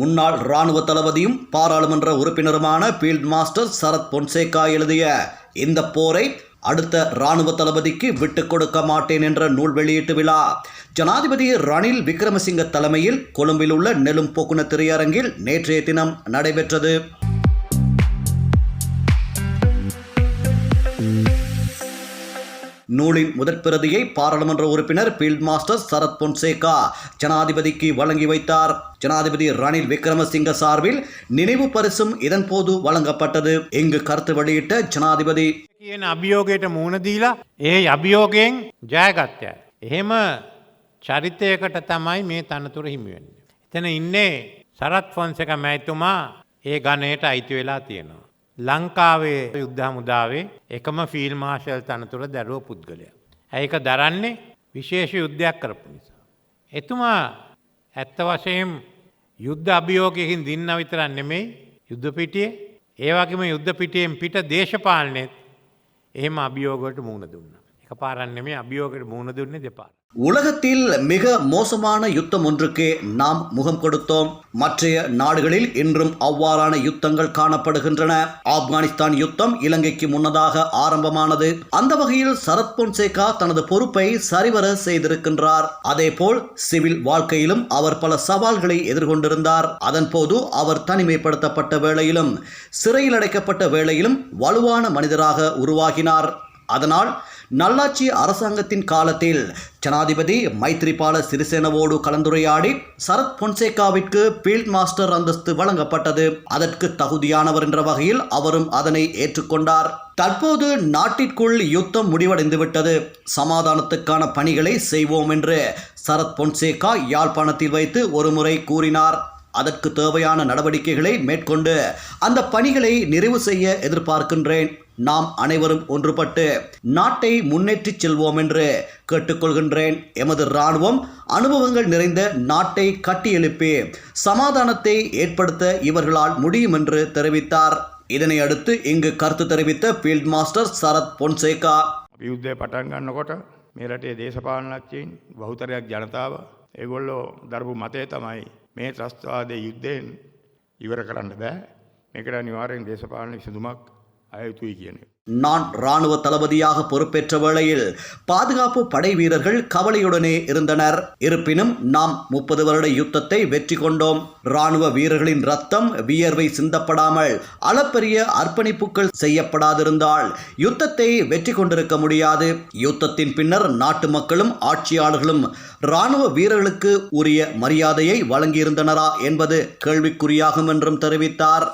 முன்னாள் இராணுவ தளபதியும் பாராளுமன்ற உறுப்பினருமான ஃபீல்ட் மாஸ்டர் சரத் பொன்சேகா எழுதிய இந்த போரை அடுத்த இராணுவ தளபதிக்கு விட்டுக் கொடுக்க மாட்டேன் என்ற நூல் வெளியீட்டு விழா. ஜனாதிபதி ரணில் விக்ரமசிங்க தலைமையில் கொழும்பில் உள்ள நெலும் போக்குன திரையரங்கில் நேற்றைய தினம் நடைபெற்றது. நூலின் முதற் பிரதியை பாராளுமன்ற உறுப்பினர் ஃபீல்ட் மாஸ்டர் சரத் பொன்சேகா ஜனாதிபதிக்கு வழங்கி வைத்தார் ஜனாதிபதி ரணில் விக்ரமசிங்க சார்பில் நினைவு பரிசும் இதன்போது வழங்கப்பட்டது இங்கு கருத்து வெளியிட்ட ஜனாதிபதி කියන අභියෝගයට මුහුණ දීලා ඒ අභියෝගයෙන් ජයගත්තය. එහෙම චරිතයකට තමයි මේ තනතුර හිමිවෙන්න. එතන ඉන්නේ සරත් ෆොන්සක මැයිතුමා ඒ ගණයට අයිති වෙලා තියෙනවා. ලංකාවේ යුද්ධ මුදාවේ එකම ෆිල් මාශල් තනතුර දැරුව පුද්ගලය. ඇයික දරන්නේ විශේෂ යුද්ධයක් කරපු නිසා. එතුමා ඇත්ත වශයෙන් යුද්ධ අභියෝගයකින් දින්න විතරන්න නෙමෙයි යුද්ධ පිටියේ ඒවගේම යුද්ධ පිටියෙන් පිට දේශපාලනයත් එහෙම අභියෝගට මුණ දුන්න. එක පාරන්නේ මේ අභියෝගට මුණ දුන්නේ දෙපාර. உலகத்தில் மிக மோசமான யுத்தம் ஒன்றுக்கு நாம் முகம் கொடுத்தோம் மற்றைய நாடுகளில் இன்றும் அவ்வாறான யுத்தங்கள் காணப்படுகின்றன ஆப்கானிஸ்தான் யுத்தம் இலங்கைக்கு முன்னதாக ஆரம்பமானது அந்த வகையில் சரத் பொன்சேகா தனது பொறுப்பை சரிவர செய்திருக்கின்றார் அதேபோல் சிவில் வாழ்க்கையிலும் அவர் பல சவால்களை எதிர்கொண்டிருந்தார் அதன்போது அவர் தனிமைப்படுத்தப்பட்ட வேளையிலும் சிறையில் அடைக்கப்பட்ட வேளையிலும் வலுவான மனிதராக உருவாகினார் அதனால் நல்லாட்சி அரசாங்கத்தின் காலத்தில் ஜனாதிபதி மைத்ரிபால சிறிசேனவோடு கலந்துரையாடி சரத் பொன்சேகாவிற்கு ஃபீல்ட் மாஸ்டர் அந்தஸ்து வழங்கப்பட்டது. அதற்கு தகுதியானவர் என்ற வகையில் அவரும் அதனை ஏற்றுக்கொண்டார். தற்போது நாட்டிற்குள் யுத்தம் முடிவடைந்துவிட்டது. சமாதானத்துக்கான பணிகளை செய்வோம் என்று சரத் பொன்சேகா யாழ்ப்பாணத்தில் வைத்து ஒருமுறை கூறினார். அதற்கு தேவையான நடவடிக்கைகளை மேற்கொண்டு அந்த பணிகளை நிறைவு செய்ய எதிர்பார்க்கின்றேன் நாம் அனைவரும் ஒன்றுபட்டு நாட்டை முன்னேற்றிச் செல்வோம் என்று கேட்டுக்கொள்கின்றேன் எமது இராணுவம் அனுபவங்கள் நிறைந்த நாட்டை கட்டியெழுப்பி சமாதானத்தை ஏற்படுத்த இவர்களால் முடியும் என்று தெரிவித்தார் இதனை அடுத்து இங்கு கருத்து தெரிவித்த ஃபீல்ட் மாஸ்டர் சரத் பொன்சேகா අපි යුද්ධය පටන් ගන්නකොට මේ රටේ දේශපාලනච්චයෙන් බහුතරයක් ජනතාව ඒගොල්ලෝ දරපු මතය තමයි මේ ත්‍රස්තවාදය යුද්ධයෙන් ඉවර කරන්න බෑ මේකට නිවාරයෙන් දේශපාලන විසඳුමක් අයුතුයි කියන. එක. நான் ராணுவ தளபதியாக பொறுப்பேற்ற வேளையில் பாதுகாப்பு படை வீரர்கள் கவலையுடனே இருந்தனர். இருப்பினும் நாம் முப்பது வருட யுத்தத்தை வெற்றி கொண்டோம். ராணுவ வீரர்களின் ரத்தம் வியர்வை சிந்தப்படாமல் அளப்பரிய அர்ப்பணிப்புகள் செய்யப்படாதிருந்தால் யுத்தத்தை வெற்றி கொண்டிருக்க முடியாது. யுத்தத்தின் பின்னர் நாட்டு மக்களும் ஆட்சியாளர்களும் ராணுவ வீரர்களுக்கு உரிய மரியாதையை வழங்கியிருந்தனரா என்பது கேள்விக்குறியாகும் என்றும் தெரிவித்தார்.